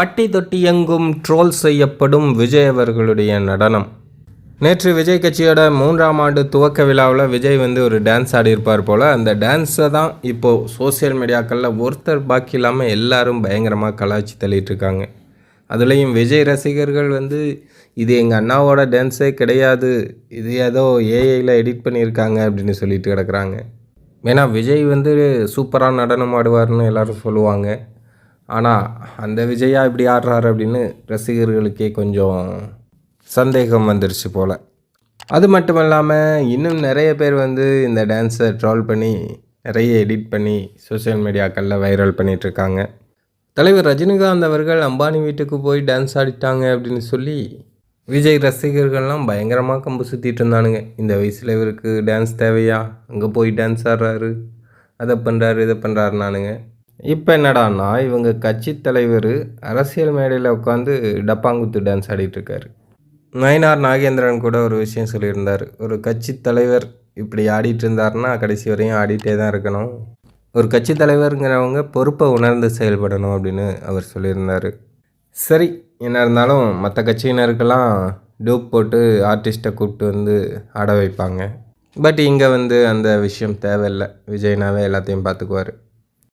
பட்டி தொட்டியெங்கும் ட்ரோல் செய்யப்படும் விஜய் அவர்களுடைய நடனம். நேற்று விஜய் கட்சியோட மூன்றாம் ஆண்டு துவக்க விழாவில் விஜய் வந்து ஒரு டான்ஸ் ஆடியிருப்பார் போல். அந்த டான்ஸை தான் இப்போது சோஷியல் மீடியாக்களில் ஒருத்தர் பாக்கி இல்லாமல் எல்லாரும் பயங்கரமாக கலாய்ச்சி தள்ளிட்டு இருக்காங்க. அதுலேயும் விஜய் ரசிகர்கள் வந்து இது எங்கள் அண்ணாவோட டான்ஸே கிடையாது. இது ஏதோ ஏஐயில் எடிட் பண்ணியிருக்காங்க அப்படின்னு சொல்லிட்டு கிடக்குறாங்க. ஏன்னா விஜய் வந்து சூப்பராக நடனம் ஆடுவார்னு எல்லோரும் சொல்லுவாங்க. ஆனால் அந்த விஜயா இப்படி ஆடுறாரு அப்படின்னு ரசிகர்களுக்கே கொஞ்சம் சந்தேகம் வந்துருச்சு போல். அது மட்டும் இல்லாமல் இன்னும் நிறைய பேர் வந்து இந்த டான்ஸை ட்ரால் பண்ணி நிறைய எடிட் பண்ணி சோஷியல் மீடியாக்களில் வைரல் பண்ணிகிட்ருக்காங்க தலைவர் ரஜினிகாந்த் அவர்கள் அம்பானி வீட்டுக்கு போய் டான்ஸ் ஆடிட்டாங்க அப்படின்னு சொல்லி விஜய் ரசிகர்கள்லாம் பயங்கரமாக கம்பு சுற்றிட்டு இருந்தானுங்க. இந்த வயசில் இவருக்கு டான்ஸ் தேவையா? அங்கே போய் டான்ஸ் ஆடுறாரு. அதை பண்ணுறாரு இதை பண்ணுறாருனானுங்க இப்போ என்னடான்னா இவங்க கட்சி தலைவர் அரசியல் மேடையில் உட்காந்து டப்பாங்குத்து டான்ஸ் ஆடிட்டுருக்காரு நயினார் நாகேந்திரன் கூட ஒரு விஷயம் சொல்லியிருந்தார். ஒரு கட்சி தலைவர் இப்படி ஆடிட்டு இருந்தாருன்னா கடைசி வரையும் ஆடிட்டே தான் இருக்கணும். ஒரு கட்சி தலைவருங்கிறவங்க பொறுப்பை உணர்ந்து செயல்படணும் அப்படின்னு அவர் சொல்லியிருந்தார். சரி என்ன இருந்தாலும் மற்ற கட்சியினருக்கெல்லாம் டூப் போட்டு ஆர்டிஸ்ட்டை கூப்பிட்டு வந்து ஆட வைப்பாங்க. பட் இங்கே வந்து அந்த விஷயம் தேவையில்லை. விஜய்னாவே எல்லாத்தையும் பார்த்துக்குவார்